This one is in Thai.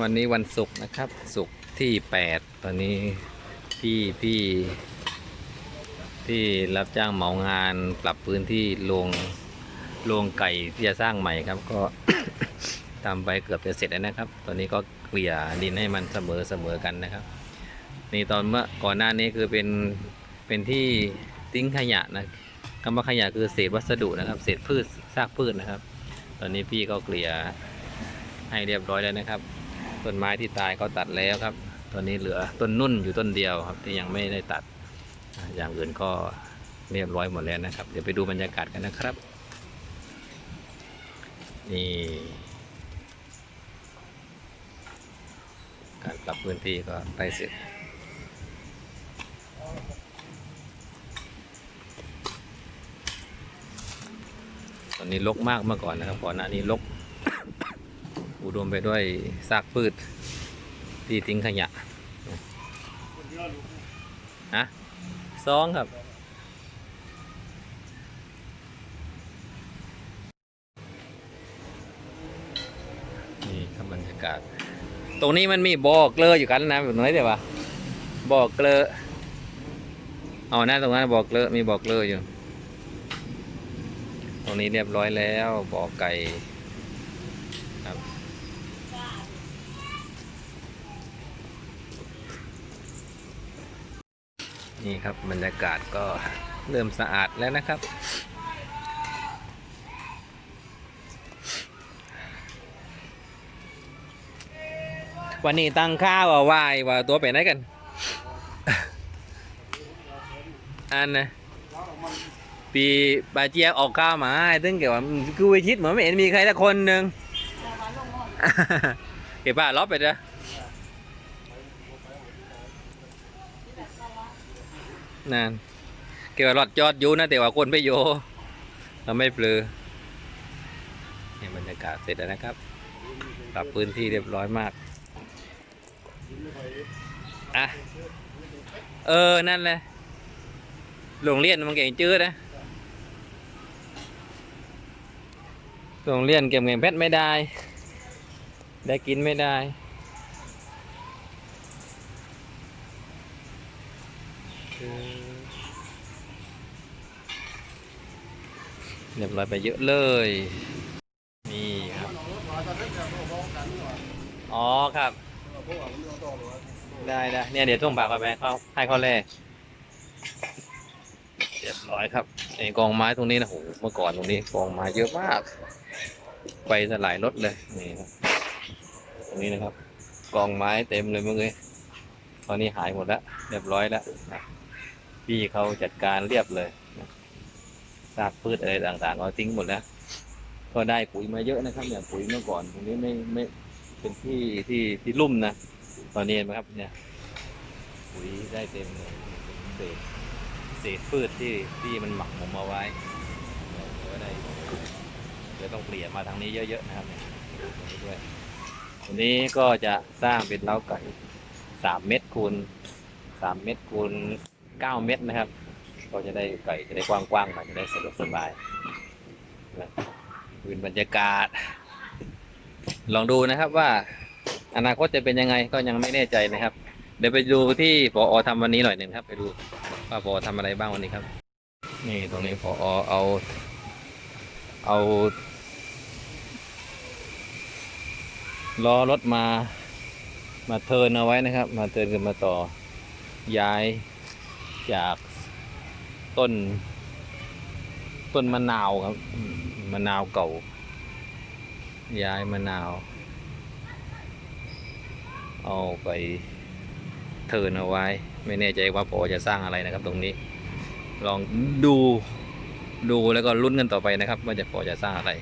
วันนี้วันศุกร์นะครับศุกร์ที่8ตอนนี้พี่พี่ที่รับจ้างเหมางานปรับพื้นที่โรงโรงไก่ที่จะสร้างใหม่ครับ ก็ทำไปเกือบจะเสร็จแล้วนะครับ ตอนนี้ก็เกลี่ยดินให้มันเสมอเสมอกันนะครับ นี่ตอนเมื่อก่อนหน้านี้คือเป็นเป็นที่ทิ้งขยะนะคำว่าขยะคือเศษวัสดุนะครับ เศษพืชซากพืชนะครับ ตอนนี้พี่ก็เกลี่ยให้เรียบร้อยแล้วนะครับ ต้นไม้ที่ตายก็ตัดแล้วครับตอนนี้เหลือต้นนุ่นอยู่ต้นเดียวครับ ที่ยังไม่ได้ตัด อย่างอื่นก็เรียบร้อยหมดแล้วนะครับ เดี๋ยวไปดูบรรยากาศกันนะครับ นี่การปรับพื้นที่ก็ใกล้เสร็จตอนนี้รกมากเมื่อก่อนนะครับก่อนหน้านี้รก อุดมไปด้วยซากพืชที่ทิ้งขยะฮะสองครับ นี่ครับบรรยากาศ ตรงนี้มันมีบ่อเกลืออยู่กันนะแบบไหนเดี๋ยววะบ่อเกลือเอาหน้าตรงนั้นบ่อเกลือมีบ่อเกลืออยู่ ตรงนี้เรียบร้อยแล้วบ่อไก่ครับ นี่ครับบรรยากาศก็เริ่มสะอาดแล้วนะครับ วันนี้ตั้งค่าว่าไหวายว่าตัวเป็นไหนกัน อันนะปีบาเจียออกข้าวมาให้งเกี่ยวว่าคือวิชิตเหมือนไม่เห็นมีใครสักคนหนึ่งเก็บป้าล็อบไปจ้ะ นั่นเกี่ยวกับรถจอดอยู่นะแต่ว่าคนไม่โยเราไม่ปลือนี่บรรยากาศเสร็จแล้วนะครับ ปรับพื้นที่เรียบร้อยมากอะเออ นั่นแหละโรงเรียนมันเก่งจื้อนะโรงเรียนเก็บเงินเพชรไม่ได้ ได้กินไม่ได้ เรียบร้อยไปเยอะเลย นี่ครับ อ๋อครับ ได้ได้เนี่ยเดี๋ยวต้องปากไปเขาให้เขาแล่เรียบร้อยครับไอ้กองไม้ตรงนี้นะโหเมื่อก่อนตรงนี้กองไม้เยอะมาก ไปสลายรถเลยนี่ครับตรงนี้นะครับ กองไม้เต็มเลยเมื่อกี้ตอนนี้หายหมดแล้วเรียบร้อยแล้ว พี่เขาจัดการเรียบเลยซากพืชอะไรต่างๆก็ทิ้งหมดแล้ว ก็ได้ปุ๋ยมาเยอะนะครับเนี่ยปุ๋ยเมื่อก่อนตรงนี้ไม่ไม่เป็นที่ที่ที่ลุ่มนะตอนนี้เห็นไหมครับเนี่ย ปุ๋ยได้เต็มเลยเศษเศษพืชที่ที่มันหมักหมมเอาไว้เดี๋ยวได้เดี๋ยวต้องเปลี่ยนมาทางนี้เยอะๆนะครับเนี่ยตรงนี้ด้วยวันนี้ก็จะสร้างเป็นเล้าไก่สามเมตรคูณสามเมตรคูณ เก้าเมตรนะครับ ก็จะได้ไก่จะได้กว้างๆหน่อยจะได้สะดวกสบายนะเป็นบรรยากาศ ลองดูนะครับว่าอนาคตจะเป็นยังไงก็ยังไม่แน่ใจนะครับ เดี๋ยวไปดูที่ปอทำวันนี้หน่อยหนึ่งครับ ไปดูว่าปอทำอะไรบ้างวันนี้ครับ นี่ตรงนี้ปอเอา เอาล้อรถมามาเทินเอาไว้นะครับ มาเทินกันมาต่อย้าย จากต้น ต้นมะนาวครับมะนาวเก่า ย้ายมะนาว เอาไปเทินเอาไว้ ไม่แน่ใจว่าปอจะสร้างอะไรนะครับ ตรงนี้ ลองดูดูแล้วก็ลุ้นกันต่อไปนะครับ ว่าจะปอจะสร้างอะไร